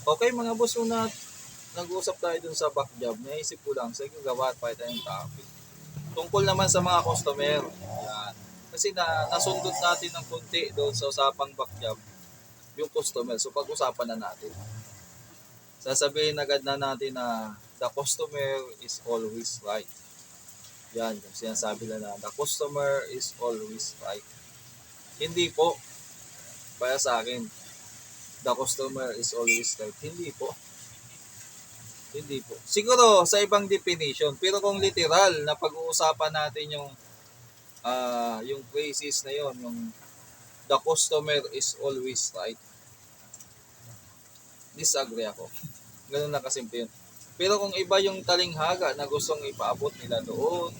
Okay mga boss, una nag-uusap tayo dun sa back job. Naisip ko lang, sige gawa pa tayong topic. Tungkol naman sa mga customer. Yan. Kasi na, nasundot natin ng konti doon sa usapang back job yung customer. So pag-usapan na natin. Sasabihin agad na natin na the customer is always right. Yan, yung sinasabi na na the customer is always right. Hindi po. Para sa akin, the customer is always right. Hindi po. Hindi po. Siguro sa ibang definition, pero kung literal na pag-uusapan natin yung ah yung phrases na yon, yung the customer is always right. Disagree ako. Ganun lang kasimple yun. Pero kung iba yung talinghaga na gustong ipaabot nila doon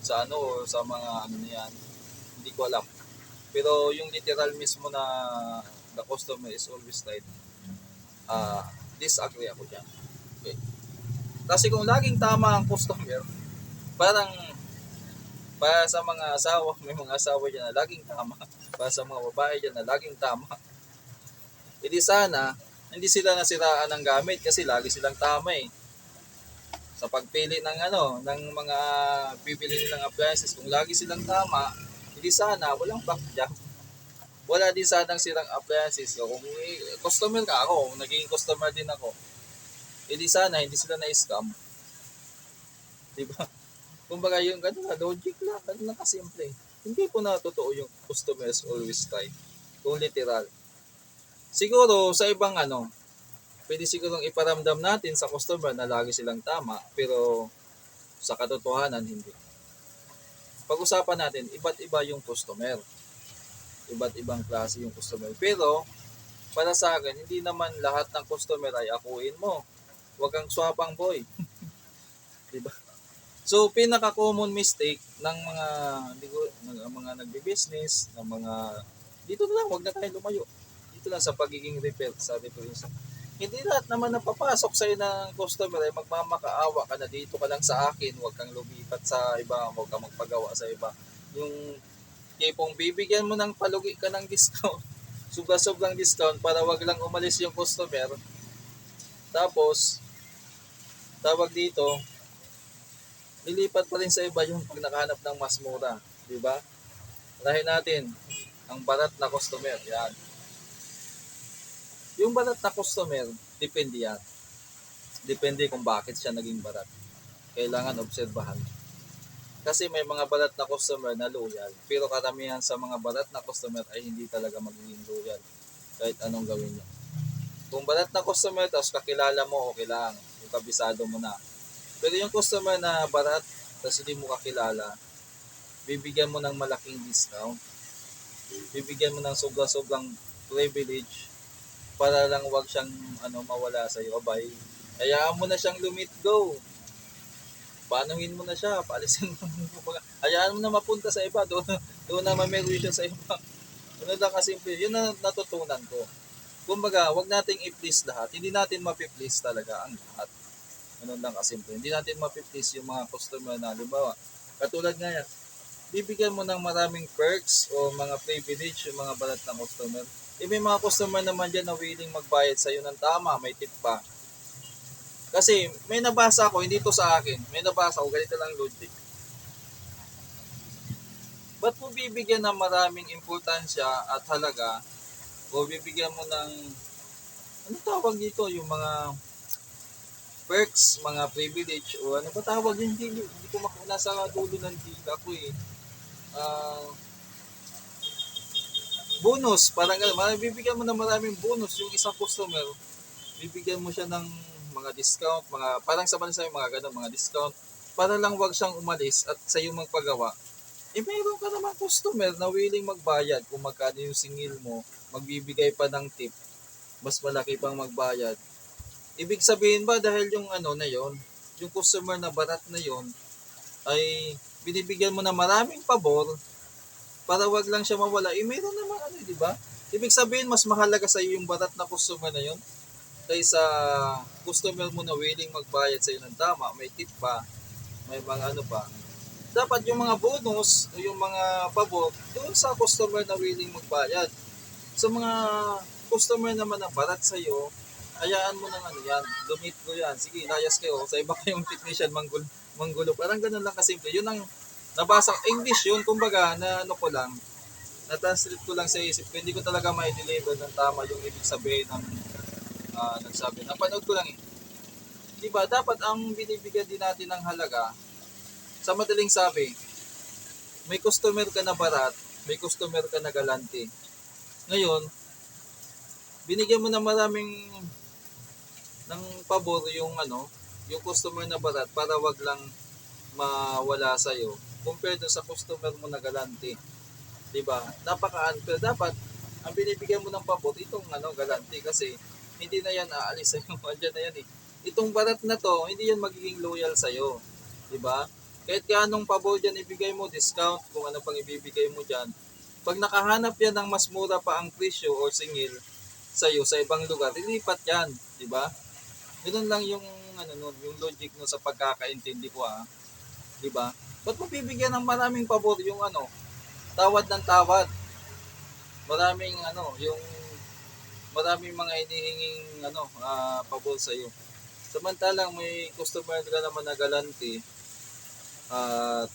sa ano sa mga ano na yan, hindi ko alam. Pero yung literal mismo na the customer is always right, ah disagree ako dyan. Okay. Kasi kung laging tama ang customer, parang para sa mga asawa, may mga asawa dyan na laging tama. Para sa mga babae dyan na laging tama. Hindi sana, hindi sila nasiraan ng gamit kasi lagi silang tama eh. Sa pagpili ng ano, ng mga bibili nilang appliances, kung lagi silang tama, hindi sana, walang back job. Wala din sanang sirang appliances. So, kung eh, customer ka ako, naging customer din ako, hindi sana, hindi sila na-scam. Diba? Kumbaga yung ganun na, logic lang, ganun lang kasimple. Hindi po na totoo yung customer is always right. Kung literal. Siguro sa ibang ano, pwede sigurong iparamdam natin sa customer na lagi silang tama, pero sa katotohanan hindi. Pag-usapan natin, iba't iba yung customer. Iba't ibang klase yung customer. Pero, para sa akin, hindi naman lahat ng customer ay akuin mo. Huwag kang swapang boy. diba? So, pinaka-common mistake ng mga ko, ng mga nagbe-business, ng mga dito na lang, wag na tayo lumayo. Dito lang sa pagiging repair, sa repair. Hindi lahat naman napapasok sa'yo ng customer ay magmamakaawa ka na dito ka lang sa akin, huwag kang lumipat sa iba, huwag kang magpagawa sa iba. Yung tipong bibigyan mo ng palugi ka ng discount, sobra-sobrang discount para wag lang umalis yung customer. Tapos, tawag dito, nilipat pa rin sa iba yung pag nakahanap ng mas mura. Di ba? Unahin natin, ang barat na customer. Yan. Yung barat na customer, depende yan. Depende kung bakit siya naging barat. Kailangan obserbahan. Kasi may mga barat na customer na loyal. Pero karamihan sa mga barat na customer ay hindi talaga magiging loyal. Kahit anong gawin niya. Kung barat na customer, tapos kakilala mo, okay lang. Yung kabisado mo na. Pero yung customer na barat, tapos hindi mo kakilala, bibigyan mo ng malaking discount. Bibigyan mo ng sobra-sobrang privilege para lang wag siyang ano mawala sa iyo. Abay, hayaan mo na siyang lumit go. Panuhin mo na siya, paalisin mo. hayaan mo na mapunta sa iba. Doon, doon na mameroy siya sa iba. Ano lang kasimple. Yun na natutunan ko. Kumbaga, wag nating i-please lahat. Hindi natin mapi-please talaga ang lahat. Ano lang kasimple. Hindi natin mapi-please yung mga customer na, halimbawa, katulad nga yan, bibigyan mo ng maraming perks o mga privilege yung mga balat ng customer. Eh, may mga customer naman dyan na willing magbayad sa iyo ng tama, may tip pa. Kasi may nabasa ako, hindi to sa akin, may nabasa ako, ganito lang logic. Ba't mo bibigyan ng maraming importansya at halaga o bibigyan mo ng ano tawag dito, yung mga perks, mga privilege o ano ba tawag yun, hindi, hindi ko makuna sa dulo ng dila ko eh. Ah, bonus, parang gano'n. Marami- Bibigyan mo ng maraming bonus yung isang customer. Bibigyan mo siya ng mga discount, mga parang sa bansa yung mga gano'n, mga discount para lang wag siyang umalis at sa iyo magpagawa. Eh mayroon ka naman customer na willing magbayad kung magkano yung singil mo, magbibigay pa ng tip, mas malaki pang magbayad. Ibig sabihin ba dahil yung ano na yon, yung customer na barat na yon ay binibigyan mo na maraming pabor para wag lang siya mawala. Eh, meron naman ano, di ba? Ibig sabihin, mas mahalaga sa iyo yung barat na customer na yon kaysa customer mo na willing magbayad sa iyo ng tama, may tip pa, may mga ano pa. Dapat yung mga bonus yung mga pabor doon sa customer na willing magbayad. Sa mga customer naman na barat sa iyo, hayaan mo ng ano yan, dumit ko yan. Sige, layas kayo. Sa iba kayong technician, manggul, manggulo. Parang ganun lang kasimple. Yun ang nabasa, English yun, kumbaga, na ano ko lang, na-translate ko lang sa isip ko. Hindi ko talaga may deliver ng tama yung ibig sabihin ng ah, nagsabi. Napanood ko lang eh. Diba, dapat ang binibigyan din natin ng halaga, sa madaling sabi, may customer ka na barat, may customer ka na galante. Ngayon, binigyan mo na maraming ng pabor yung ano, yung customer na barat para wag lang mawala sa iyo compared sa customer mo na galante. 'Di ba? Napaka-unfair dapat ang binibigyan mo ng pabor itong ano galante kasi hindi na yan aalis sa iyo. Andiyan na yan eh. Itong barat na to, hindi yan magiging loyal sa iyo. 'Di ba? Kahit anong pabor diyan ibigay mo, discount, kung ano pang ibibigay mo diyan. Pag nakahanap yan ng mas mura pa ang presyo or singil sa iyo sa ibang lugar, lilipat yan, 'di ba? Ganun lang yung ano nun, yung logic no sa pagkakaintindi ko ah. 'Di ba? Ba't mo bibigyan ng maraming pabor yung ano, tawad ng tawad. Maraming ano, yung maraming mga hinihinging ano, ah, pabor sa iyo. Samantalang may customer ka naman na galante at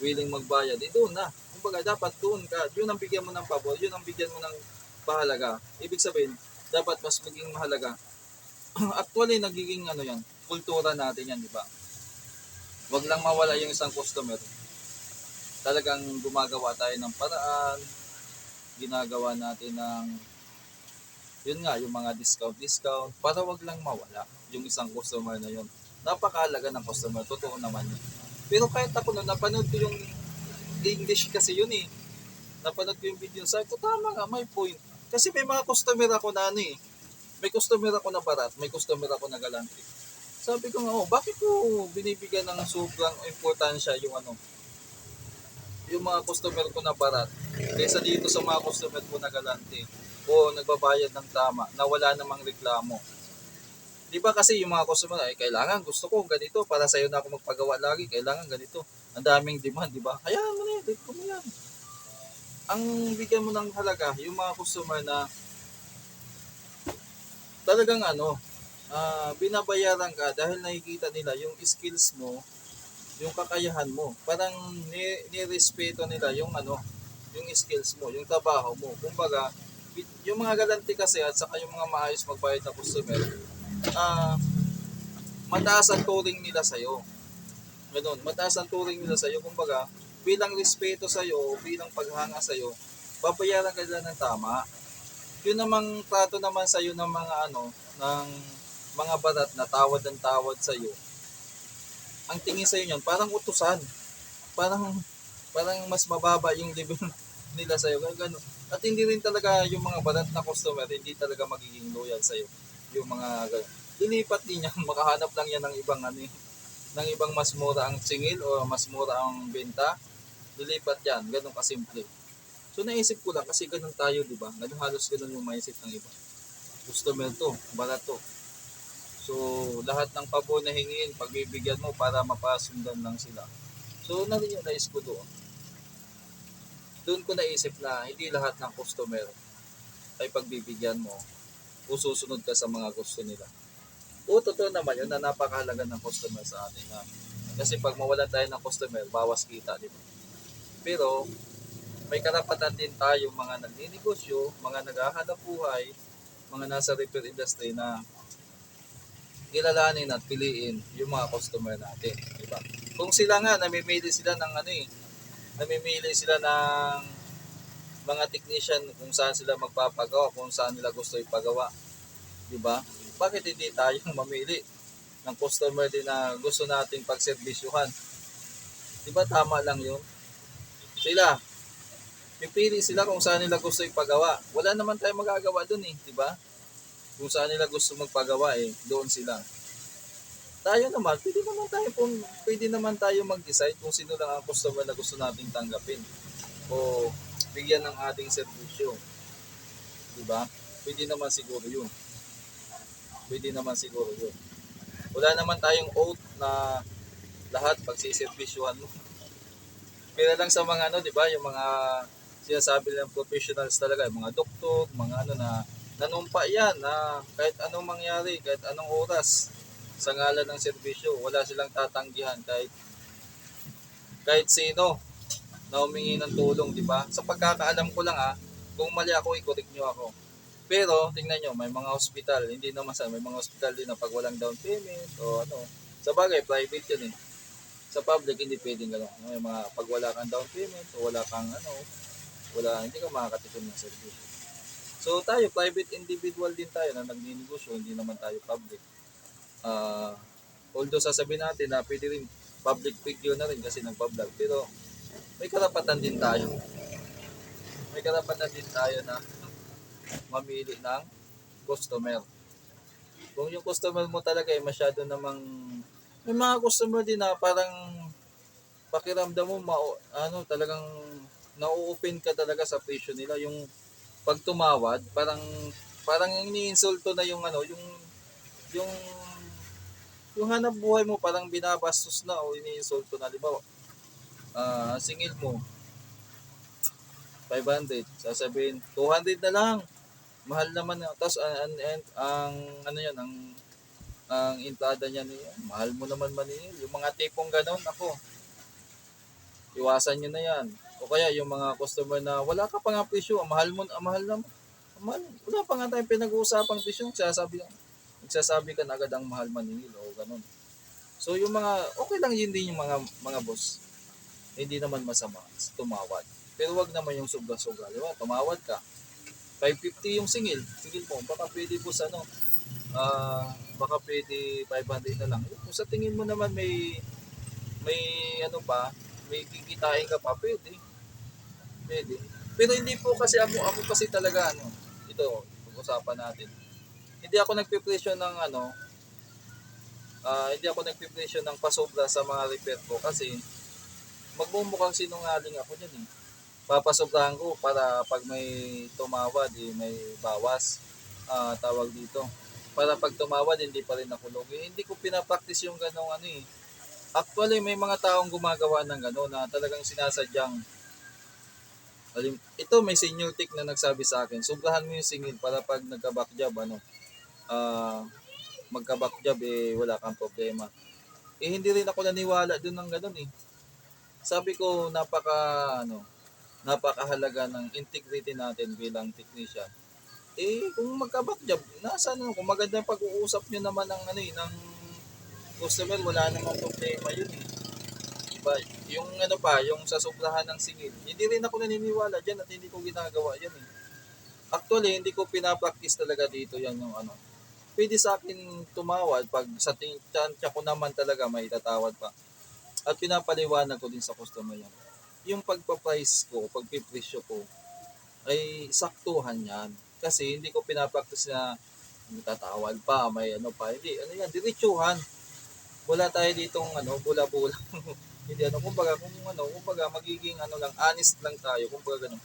willing magbayad, eh doon na. Kumbaga dapat doon ka, yun ang bigyan mo ng pabor, yun ang bigyan mo ng pahalaga. Ibig sabihin, dapat mas maging mahalaga. Actually, nagiging ano yan, kultura natin yan, di ba? Huwag lang mawala yung isang customer. Talagang gumagawa tayo ng paraan, ginagawa natin ng yun nga, yung mga discount-discount, para wag lang mawala yung isang customer na yun. Napakahalaga ng customer, totoo naman yun. Pero kahit ako nung napanood ko yung English kasi yun eh. Napanood ko yung video, sabi ko, tama nga, may point. Kasi may mga customer ako na ano eh. May customer ako na barat, may customer ako na galante. Sabi ko nga, oh, bakit ko binibigyan ng sobrang importansya yung ano, yung mga customer ko na barat kaysa dito sa mga customer ko na galante o nagbabayad ng tama na wala namang reklamo. Di ba kasi yung mga customer ay kailangan gusto ko ganito para sa'yo na ako magpagawa lagi, kailangan ganito. Ang daming demand, di ba? Hayaan mo na yan, dito mo yan. Ang bigyan mo ng halaga, yung mga customer na talagang ano, ah, binabayaran ka dahil nakikita nila yung skills mo, yung kakayahan mo. Parang ni- nirespeto nila yung ano, yung skills mo, yung trabaho mo. Kumbaga, yung mga galanti kasi at saka yung mga maayos magbayad na customer, ah, mataas ang turing nila sa'yo. Ganun, mataas ang turing nila sa'yo. Kumbaga, bilang respeto sa'yo, bilang paghanga sa'yo, babayaran ka nila ng tama. Yun namang trato naman sa'yo ng mga ano, ng mga barat na tawad ang tawad sa'yo. Ang tingin sa'yo niyan, parang utusan. Parang, parang mas mababa yung level nila sa'yo. Ganun. At hindi rin talaga yung mga barat na customer, hindi talaga magiging loyal sa'yo. Yung mga ganun. Lilipat din yan, makahanap lang yan ng ibang ano eh, ng ibang mas mura ang singil o mas mura ang benta. Lilipat yan, ganun kasimple. So naisip ko lang kasi ganun tayo, di ba? Ganun halos ganun yung mindset ng iba. Customer to, barat to. So lahat ng pabor na hingin, pagbibigyan mo para mapasundan lang sila. So na rin yung nais ko doon. Doon ko naisip na hindi lahat ng customer ay pagbibigyan mo o susunod ka sa mga gusto nila. O totoo naman yun na napakahalaga ng customer sa atin. Ha? Kasi pag mawalan tayo ng customer, bawas kita, di ba? Pero may karapatan din tayo mga nagninegosyo, mga naghahanap buhay, mga nasa repair industry na kilalanin at piliin yung mga customer natin, di ba? Kung sila nga namimili sila ng ano eh, namimili sila ng mga technician kung saan sila magpapagawa, kung saan nila gusto ipagawa, di ba? Bakit hindi tayo mamili ng customer din na gusto nating pagserbisyuhan? Di ba tama lang yun? Sila, pipili sila kung saan nila gusto ipagawa. Wala naman tayong magagawa dun eh, di ba? Kung saan nila gusto magpagawa eh, doon sila. Tayo naman, pwede naman tayo kung pwede naman tayo mag-decide kung sino lang ang customer na gusto nating tanggapin o bigyan ng ating serbisyo. Di ba? Pwede naman siguro yun. Pwede naman siguro yun. Wala naman tayong oath na lahat pagsiservisyohan mo. Pero lang sa mga ano, di ba, yung mga sinasabi ng professionals talaga, yung mga doktor, mga ano na nanumpa yan na kahit anong mangyari, kahit anong oras sa ngalan ng serbisyo, wala silang tatanggihan kahit kahit sino na humingi ng tulong, di ba? Sa pagkakaalam ko lang ha, kung mali ako, i-correct nyo ako. Pero, tingnan nyo, may mga hospital, hindi naman sa, may mga hospital din na pag walang down payment o ano. Sa bagay, private yun eh. Sa public, hindi pwedeng gano'n. May mga pag wala kang down payment o wala kang ano, wala, hindi ka makakatikim ng serbisyo. So tayo, private individual din tayo na nagninegosyo, hindi naman tayo public. Ah, although sasabihin natin na pwede rin public figure na rin kasi nagpa-vlog, pero may karapatan din tayo. May karapatan din tayo na mamili ng customer. Kung yung customer mo talaga ay masyado namang may mga customer din na parang pakiramdam mo ma- ano talagang na-open ka talaga sa presyo nila yung pag tumawad parang parang iniinsulto na yung ano yung yung yung hanap buhay mo parang binabastos na o iniinsulto na. Halimbawa ah singil mo 500 sasabihin 200 na lang. Mahal naman na. Tapos ang, ang, ang, ang ano yan ang ang entrada niya niya mahal mo naman maningil yung mga tipong ganon ako iwasan nyo na yan o kaya yung mga customer na wala ka pa nga presyo ang mahal mo ang mahal naman. Ang mahal wala pa nga tayong pinag-uusapang presyo. Nagsasabi nagsasabi ka na agad ang mahal maningil o ganon so yung mga okay lang yun din yung mga mga boss. Hindi naman masama tumawad. Pero wag naman yung sobra-sobra di ba? Tumawad ka. 550 yung singil. Singil mo baka pwede po sa ano ah baka pwede 500 na lang. Kung sa tingin mo naman may may ano pa may kikitain ka pa pwede pwede. Pero hindi po kasi ako ako kasi talaga ano ito pag-usapan natin. Hindi ako nagpe-presyo ng ano ah hindi ako nagpe-presyo ng pasobra sa mga repair ko kasi magmumukhang sinungaling ako niyan eh. Papasobrahan ko para pag may tumawad eh, may bawas ah tawag dito. Para pag tumawad hindi pa rin ako lugi hindi ko pinapractice yung ganong ano eh. Actually may mga taong gumagawa ng gano'n na talagang sinasadyang alim, ito may senior tick na nagsabi sa akin sobrahan mo yung singil para pag nagka-back job ano ah magka-back job eh wala kang problema. Eh hindi rin ako naniwala dun ng gano'n eh. Sabi ko napaka ano napakahalaga ng integrity natin bilang technician. Eh kung magka-back job nasa ano kung maganda pag-uusap nyo naman ng ano eh ng customer wala namang problema yun eh Diba? Yung ano pa, yung sa sobrahan ng singil. Hindi rin ako naniniwala dyan at hindi ko ginagawa yan eh. Actually, hindi ko pinapractice talaga dito yan yung ano. Pwede sa akin tumawad pag sa ting- tiyan ko naman talaga may tatawad pa. At pinapaliwanag ko din sa customer yan. Yung pagpa-price ko, pagpipresyo ko, ay saktuhan yan. Kasi hindi ko pinapractice na may tatawad pa, may ano pa. Hindi, ano yan, diretsuhan. Wala tayo ditong ano, bula-bula. hindi ano, kumbaga, kung ano, kumbaga magiging ano lang, honest lang tayo, kumbaga ganun.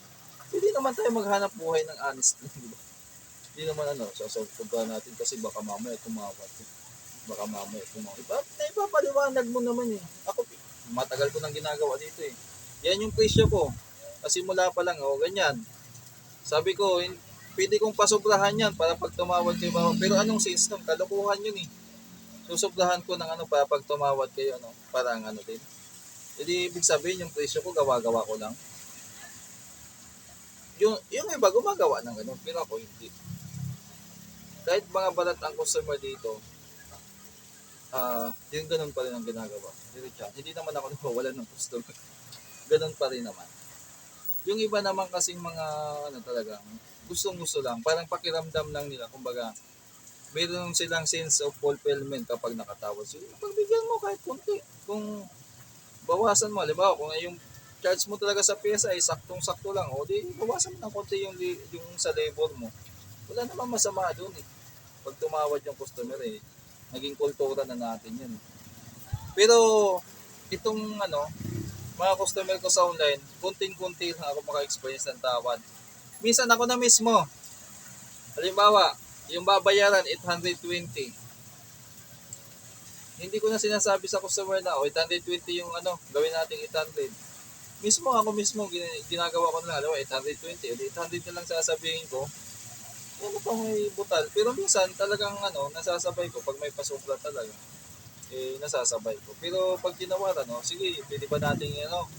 Hindi naman tayo maghanap buhay ng honest lang, di ba? Hindi naman ano, sasagot natin kasi baka mamaya tumawad. Baka mamaya tumawad. Iba, ipapaliwanag mo naman eh. Ako, matagal ko nang ginagawa dito eh. Yan yung presyo ko. Kasi mula pa lang, oh, ganyan. Sabi ko, hin- pwede kong pasobrahan yan para pag tumawad kayo. Pero anong system? Kalokohan yun eh. Susobrahan ko ng ano para pag tumawad kayo, ano, parang ano din. Hindi ibig sabihin yung presyo ko gawa-gawa ko lang. Yung, yung iba gumagawa ng ganun, pero ako hindi. Kahit mga balat ang customer dito, ah yung ganun pa rin ang ginagawa. Hindi naman ako nawawalan ng customer. ganun pa rin naman. Yung iba naman kasing mga ano talaga, gustong gusto lang, parang pakiramdam lang nila, kumbaga, meron silang sense of fulfillment kapag nakatawad. So, pagbigyan mo kahit konti. Kung bawasan mo, halimbawa, kung yung charge mo talaga sa ay saktong-sakto lang, o di bawasan mo ng konti yung, yung sa labor mo. Wala naman masama doon eh. Pag tumawad yung customer eh, naging kultura na natin yun. Pero, itong ano, mga customer ko sa online, kunting-kunti lang ako maka-experience ng tawad. Minsan ako na mismo. Halimbawa, yung babayaran 820. Hindi ko na sinasabi sa customer na, oh, 820 yung ano, gawin natin 800. Mismo ako mismo, gin- ginagawa ko na lang, alam mo, 820, o di 800 na lang sasabihin ko. ano pa may butal. Pero minsan talagang ano, nasasabay ko pag may pasobra talaga. Eh, nasasabay ko. Pero pag tinawaran, no, sige, pwede ba natin ano,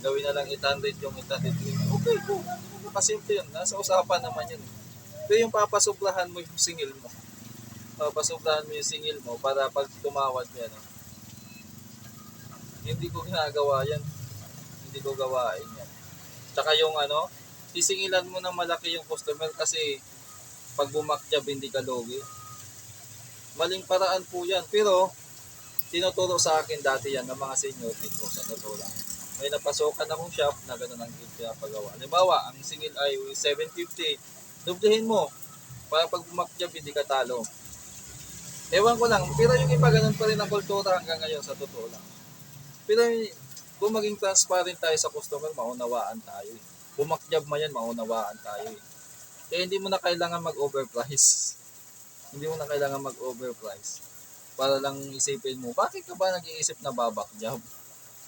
gawin na lang 800 yung 800 Okay po, nakasimple yun. Nasa usapan naman yun. Pero yung papasobrahan mo yung singil mo. Papasobrahan mo yung singil mo para pag tumawad yan. no, hindi ko ginagawa yan. Hindi ko gawain yan. Tsaka yung ano, sisingilan mo ng malaki yung customer kasi pag bumakyab hindi ka logi. Maling paraan po yan. Pero, tinuturo sa akin dati yan ng mga senior dito sa totoo lang. May napasokan akong shop na gano'n ang pinapagawa. Halimbawa, ang singil ay 750. Dublehin mo. Para pag bumakyab hindi ka talo. Ewan ko lang, pero yung iba ganun pa rin ang kultura hanggang ngayon sa totoo lang. Pero kung maging transparent tayo sa customer, maunawaan tayo. eh. Bumakyab man yan, maunawaan tayo. eh. Kaya hindi mo na kailangan mag-overprice. Hindi mo na kailangan mag-overprice. Para lang isipin mo, bakit ka ba nag-iisip na babakyab?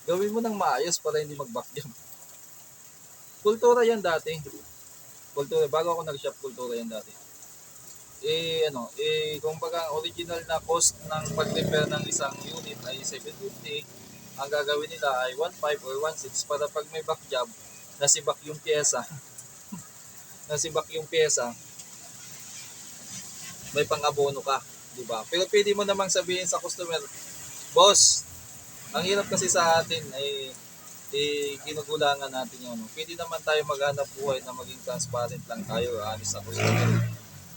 Gawin mo ng maayos para hindi magbakyab. Kultura yan dati. Kultura, bago ako nag-shop, kultura yan dati. Eh, ano, eh, kung baga, original na cost ng pag-repair ng isang unit ay 750, ang gagawin nila ay 1.5 or 1.6 para pag may back job, nasibak yung pyesa, nasibak yung pyesa, may pang-abono ka, di ba? Pero pwede mo namang sabihin sa customer, boss, ang hirap kasi sa atin ay eh, ginugulangan natin yun. no? Pwede naman tayo maghanap buhay na maging transparent lang tayo, honest sa customer.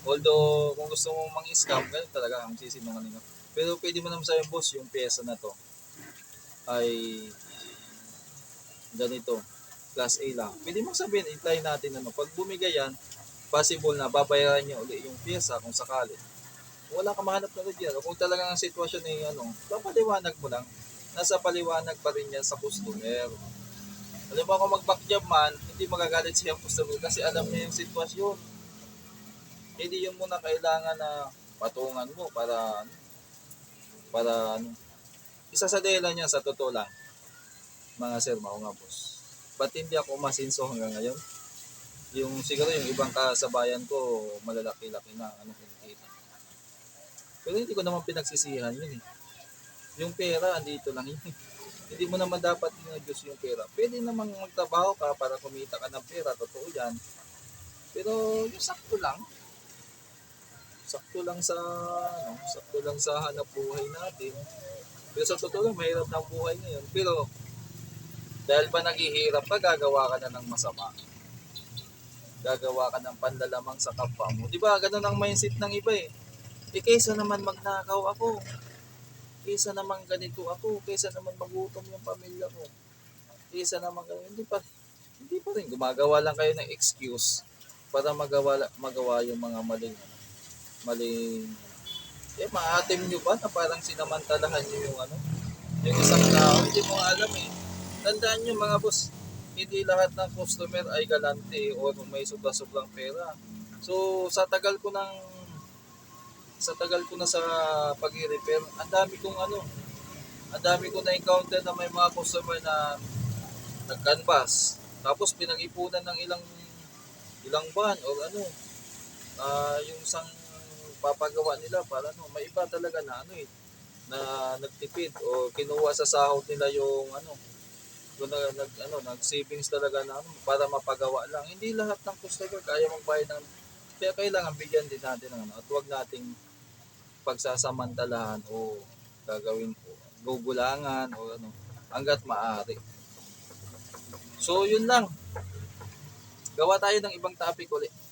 Although, kung gusto mong mang-scam, ganun talaga ang sisinungaling mo. Pero pwede mo naman sabihin, boss, yung pyesa na to, ay ganito, class A lang. Pwede mong sabihin, itry natin ano, pag bumigay yan, possible na babayaran niya uli yung pyesa kung sakali. Kung wala ka mahanap na original, kung talagang ang sitwasyon ay ano, papaliwanag mo lang, nasa paliwanag pa rin yan sa customer. Alam mo kung mag-back man, hindi magagalit siya ang customer kasi alam niya yung sitwasyon. Hindi yun muna kailangan na patungan mo para ano, para ano, isa sa dahilan niya sa totoo lang, mga sir, mao nga boss. Ba't hindi ako masinso hanggang ngayon? Yung siguro yung ibang kasabayan ko, malalaki-laki na, ano kinikita. Pero hindi ko naman pinagsisihan yun eh. Yung pera, andito lang yun eh. Hindi mo naman dapat inadjust yung pera. Pwede namang magtrabaho ka para kumita ka ng pera, totoo yan. Pero yung sakto lang, sakto lang sa ano, sakto lang sa hanap buhay natin. Pero sa totoo lang, mahirap na ang buhay ngayon. Pero, dahil ba naghihirap ka, gagawa ka na ng masama. Gagawa ka ng panlalamang sa kapwa mo. Di ba, ganun ang mindset ng iba eh. Eh, kaysa naman magnakaw ako. Kaysa naman ganito ako. Kaysa naman magutom yung pamilya ko. Kaysa naman ganito. Hindi pa, hindi pa rin. Gumagawa lang kayo ng excuse para magawa, magawa yung mga maling, maling eh, maatim nyo ba na parang sinamantalahan nyo yung ano, yung isang tao, hindi mo alam eh. Tandaan nyo mga boss, hindi lahat ng customer ay galante o may sobra-sobrang pera. So, sa tagal ko ng sa tagal ko na sa pag-repair, ang dami kong ano, ang dami ko na-encounter na may mga customer na nag-canvas. Tapos pinag-ipunan ng ilang ilang buwan o ano, ah yung isang papagawa nila para ano, may iba talaga na ano eh, na nagtipid o kinuha sa sahod nila yung ano, yung na, nag ano, nag savings talaga na ano, para mapagawa lang. Hindi lahat ng customer kaya magbayad ng kaya kailangan bigyan din natin ng ano, at huwag nating pagsasamantalahan o gagawin o gugulangan o ano, hanggat maaari. So, yun lang. Gawa tayo ng ibang topic ulit.